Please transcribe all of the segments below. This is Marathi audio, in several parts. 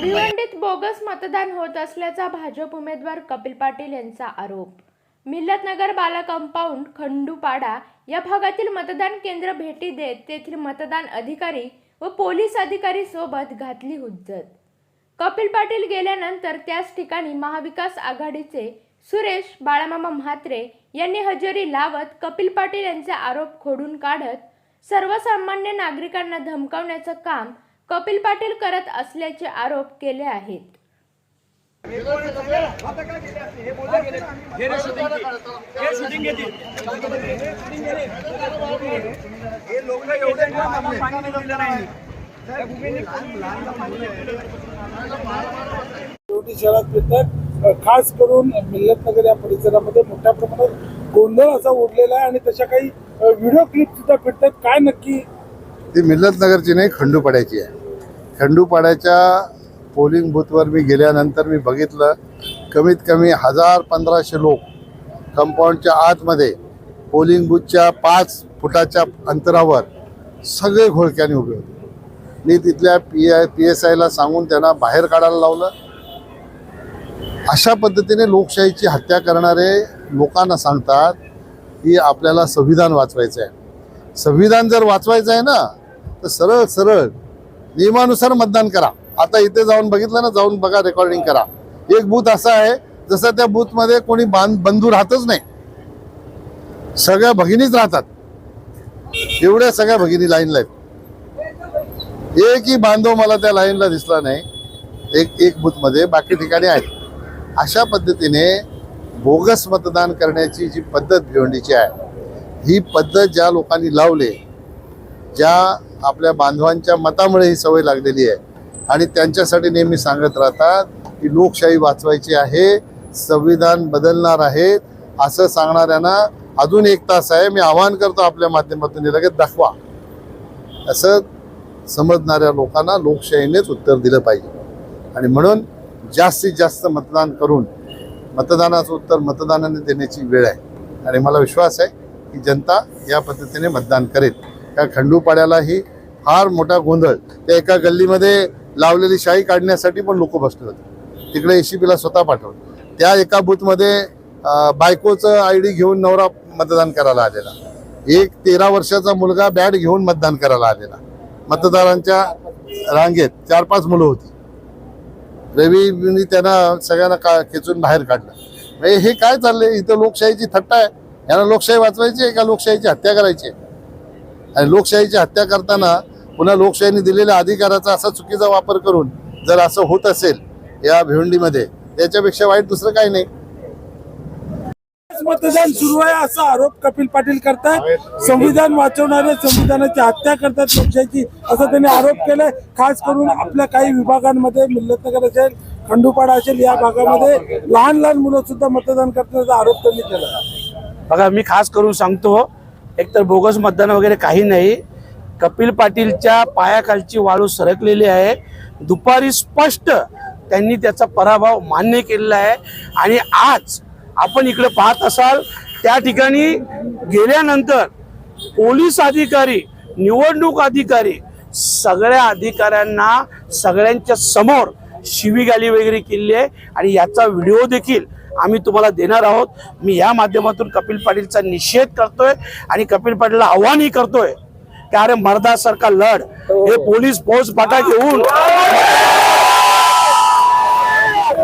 भिवंडीत बोगस मतदान होत असल्याचा भाजप उमेदवार कपिल पाटील यांचा आरोप. मिल्लतनगर बाला कंपाऊंड खंडूपाडा या भागातील मतदान केंद्र भेटी देत तेथील मतदान अधिकारी व पोलीस अधिकारी सोबत घातली हुज्जत. कपिल पाटील गेल्यानंतर त्याच ठिकाणी महाविकास आघाडीचे सुरेश बाळामामा म्हात्रे यांनी हजेरी लावत कपिल पाटील यांचे आरोप खोडून काढत सर्वसामान्य नागरिकांना धमकावण्याचं काम कपिल पाटील करत असल्याचे आरोप केले आहेत. शेवटी शहरात खास करून मिल्लतनगर या परिसरामध्ये मोठ्या प्रमाणात गोंधळ असा उडलेला आहे आणि तशा काही व्हिडिओ क्लिप सुद्धा फिरतात. काय नक्की? ती मिल्लतनगरची नाही खंडूपाड्याची आहे. खंडूपाड्याच्या पोलिंग बूथवर मी गेल्यानंतर मी बघितलं कमीत कमी हजार पंधराशे लोक कंपाऊंडच्या आतमध्ये पोलिंग बूथच्या पाच फुटाच्या अंतरावर सगळे घोळक्याने उभे होते. मी तिथल्या पी आय पी एस आयला सांगून त्यांना बाहेर काढायला लावलं. अशा पद्धतीने लोकशाहीची हत्या करणारे लोकांना सांगतात की आपल्याला संविधान वाचवायचं आहे संविधान जर वाचवायचं आहे ना तर सरळ सरळ नियमानुसार मतदान करा. आता इथे जाऊन बघितलं ना जाऊन बघा रेकॉर्डिंग करा. एक बूथ असा आहे जसं त्या बूथमध्ये कोणी बांध बंधू राहतच नाही. सगळ्या भगिनीच राहतात. एवढ्या सगळ्या भगिनी लाईनला आहेत. एकही बांधव मला त्या लाईनला दिसला नाही. एक एक बूथमध्ये बाकी ठिकाणी आहेत. अशा पद्धतीने बोगस मतदान करण्याची जी पद्धत भिवंडीची आहे ही पद्धत ज्या लोकांनी लावले ज्या आपल्या बांधवांच्या मतामुळे ही सवय लागलेली आहे. आणि त्यांच्यासाठी नेहमी सांगत राहतात की लोकशाही वाचवायची आहे संविधान बदलणार आहे असं सांगणाऱ्यांना अजून एक तास आहे. मी आवाहन करतो आपल्या माध्यमातून लगेच दाखवा. असं समजणाऱ्या लोकांना लोकशाहीनेच उत्तर दिलं पाहिजे. आणि म्हणून जास्तीत जास्त मतदान करून मतदानाचं उत्तर मतदानाने देण्याची वेळ आहे. आणि मला विश्वास आहे की जनता या पद्धतीने मतदान करेल. त्या खंडूपाड्यालाही फार मोठा गोंधळ. त्या एका गल्लीमध्ये लावलेली शाही काढण्यासाठी पण लोक बसले होते. तिकडे ए सी पीला स्वतः पाठवलं. त्या एका बूथमध्ये बायकोचं आय डी घेऊन नवरा मतदान करायला आलेला. एक तेरा वर्षाचा मुलगा बॅट घेऊन मतदान करायला आलेला. मतदारांच्या रांगेत चार पाच मुलं होती. रवीनी त्यांना सगळ्यांना का खेचून बाहेर काढलं. म्हणजे हे काय चाललंय? इथं लोकशाहीची थट्टा आहे. यांना लोकशाही वाचवायची आहे का लोकशाहीची हत्या करायची आहे? आणि लोकशाहीची हत्या करताना पुन्हा लोकशाहीने दिलेल्या अधिकाराचा असा चुकीचा वापर करून जर असं होत असेल या भिवंडीमध्ये त्याच्यापेक्षा वाईट दुसरं काही नाही. मतदान सुरू आहे असा आरोप कपिल पाटील करतात संविधान वाचवणारे संविधानाची हत्या करतात लोकशाहीची असा त्यांनी आरोप केलाय. खास करून आपल्या काही विभागांमध्ये मिल्लतनगर असेल खंडूपाडा असेल या भागामध्ये लहान लहान मुलं सुद्धा मतदान करण्याचा आरोप त्यांनी केला बघा मी खास करून सांगतो एकतर बोगस मतदान वगैरे काही नाही. कपिल पाटीलच्या पायाखालची वाळू सरकलेली आहे. दुपारी स्पष्ट त्यांनी त्याचा पराभव मान्य केलेला आहे. आणि आज आपण इकडे पाहत असाल त्या ठिकाणी गेल्यानंतर पोलीस अधिकारी निवडणूक अधिकारी सगळ्या अधिकाऱ्यांना सगळ्यांच्या समोर शिवीगाली वगैरे केली आहे. आणि याचा व्हिडिओ देखील आम्ही तुम्हाला देणार आहोत. मी या माध्यमातून कपिल पाटीलचा निषेध करतोय आणि कपिल पाटीलला आव्हानही करतोय की अरे मर्दासारखा लढ हे पोलीस फौज फाटा घेऊन.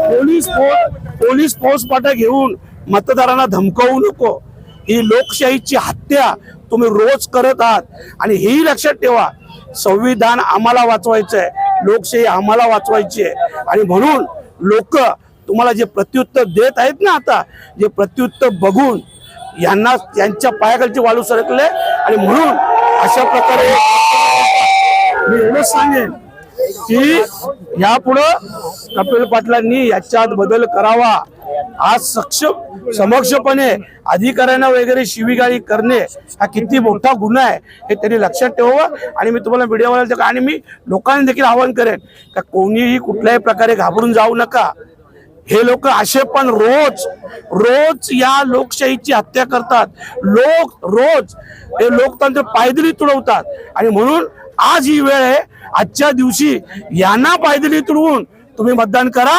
पोलीस फौज पोलीस फौज फाटा घेऊन मतदारांना धमकवू नको. ही लोकशाहीची हत्या तुम्ही रोज करत आहात. आणि हेही लक्षात ठेवा संविधान आम्हाला वाचवायचं आहे लोकशाही आम्हाला वाचवायची आहे आणि म्हणून लोक तुम्हाला जे प्रत्युत्तर देत आहेत ना आता जे प्रत्युत्तर बघून यांना यांच्या पायाखालची वाळू सरकले. आणि म्हणून अशा प्रकारे मी एवढंच सांगेन की यापुढं कपिल पाटलांनी याच्यात बदल करावा. आज सक्षम समक्षपणे अधिकाऱ्यांना वगैरे शिवीगाळी करणे हा किती मोठा गुन्हा आहे हे त्यांनी लक्षात ठेवावं. आणि मी तुम्हाला मीडियावाला आणि मी लोकांनी देखील आवाहन करेन का कोणीही कुठल्याही प्रकारे घाबरून जाऊ नका. हे लोक असे पण रोज रोज या लोकशाहीची हत्या करतात. लोक रोज हे लोकतंत्र पायदळी तुडवतात. आणि म्हणून आज ही वेळ आहे. आजच्या दिवशी यांना पायदळी तुडवून तुम्ही मतदान करा.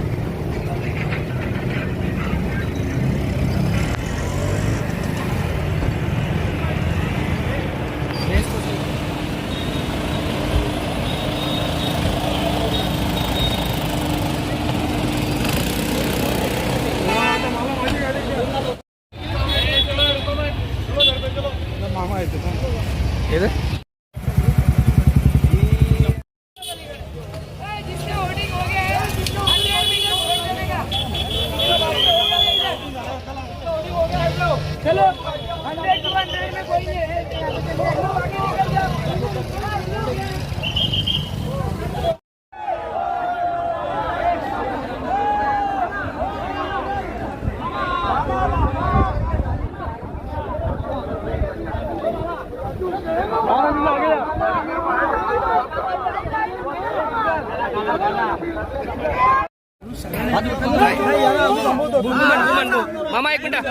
ഏത്? मामा एक मिनट